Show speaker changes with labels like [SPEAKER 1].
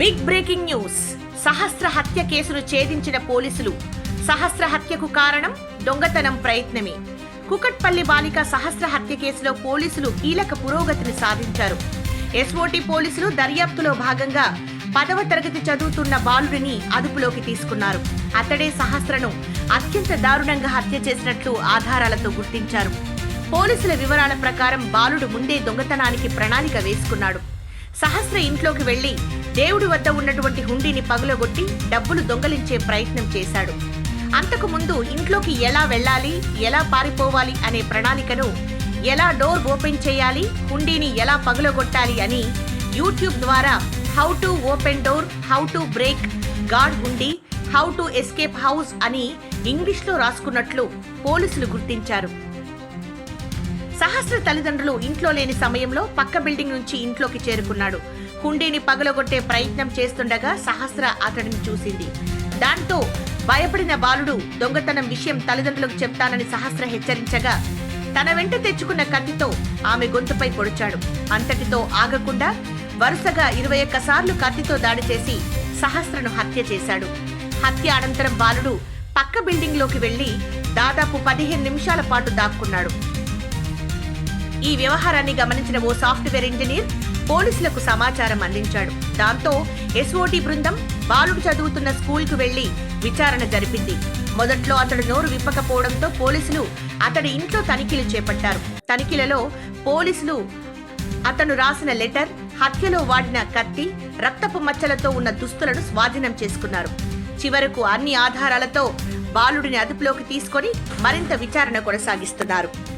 [SPEAKER 1] Big breaking news సహస్ర హత్య కేసును ఛేదించిన పోలీసులు. సహస్ర హత్యకు కారణం దొంగతనం ప్రయత్నమే. కుకట్పల్లి బాలిక సహస్ర హత్య కేసులో పోలీసులు కీలక పురోగతిని సాధించారు. ఎస్ఓటి పోలీసులు దర్యాప్తులో భాగంగా పదవ తరగతి చదువుతున్న బాలుడిని అదుపులోకి తీసుకున్నారు. అతడే సహస్రను అత్యంత దారుణంగా హత్య చేసినట్లు ఆధారాలతో గుర్తించారు. పోలీసుల వివరాల ప్రకారం బాలుడు ముందే దొంగతనానికి ప్రణాళిక వేసుకున్నాడు. సహస్ర ఇంట్లోకి వెళ్ళి దేవుడి వద్ద ఉన్నటువంటి హుండీని పగులగొట్టి డబ్బులు దొంగలించే ప్రయత్నం చేశాడు. అంతకు ముందు ఇంట్లోకి ఎలా వెళ్ళాలి ఎలా పారిపోవాలి అనే ప్రణాళికను ఎలా డోర్ ఓపెన్ చేయాలి హుండీని ఎలా పగులగొట్టాలి అని యూట్యూబ్ ద్వారా how to open door how to break god hundi how to escape house అని ఇంగ్లీష్లో రాసుకున్నట్లు పోలీసులు గుర్తించారు. సహస్ర తల్లిదండ్రులు ఇంట్లో లేని సమయంలో పక్క బిల్డింగ్ నుంచి ఇంట్లోకి చేరుకున్నాడు. హుండీని పగలగొట్టే ప్రయత్నం చేస్తుండగా సహస్ర అతడిని చూసింది. దాంతో భయపడిన బాలుడు దొంగతనం విషయం తల్లిదండ్రులకు చెప్తానని సహస్ర హెచ్చరించగా తన వెంట తెచ్చుకున్న కత్తితో ఆమె గొంతుపై పొడిచాడు. అంతటితో ఆగకుండా వరుసగా ఇరవై ఒక్కసార్లు కత్తితో దాడి చేసి సహస్రను హత్య చేశాడు. హత్య అనంతరం బాలుడు పక్క బిల్డింగ్లోకి వెళ్ళి దాదాపు పదిహేను నిమిషాల పాటు దాక్కున్నాడు. ఈ వ్యవహారాన్ని గమనించిన ఓ సాఫ్ట్వేర్ ఇంజనీర్ పోలీసులకు సమాచారం అందించాడు. దాంతో ఎస్ఓటి బృందం బాలుడు చదువుతున్న స్కూల్కు వెళ్ళి విచారణ జరిపింది. మొదట్లో అతడు నోరు విప్పకపోవడంతో పోలీసులు అతడి ఇంట్లో తనిఖీలు చేపట్టారు. తనిఖీలలో పోలీసులు అతను రాసిన లెటర్ హత్యలో వాడిన కత్తి రక్తపు మచ్చలతో ఉన్న దుస్తులను స్వాధీనం చేసుకున్నారు. చివరకు అన్ని ఆధారాలతో బాలుడిని అదుపులోకి తీసుకొని మరింత విచారణ కొనసాగిస్తున్నారు.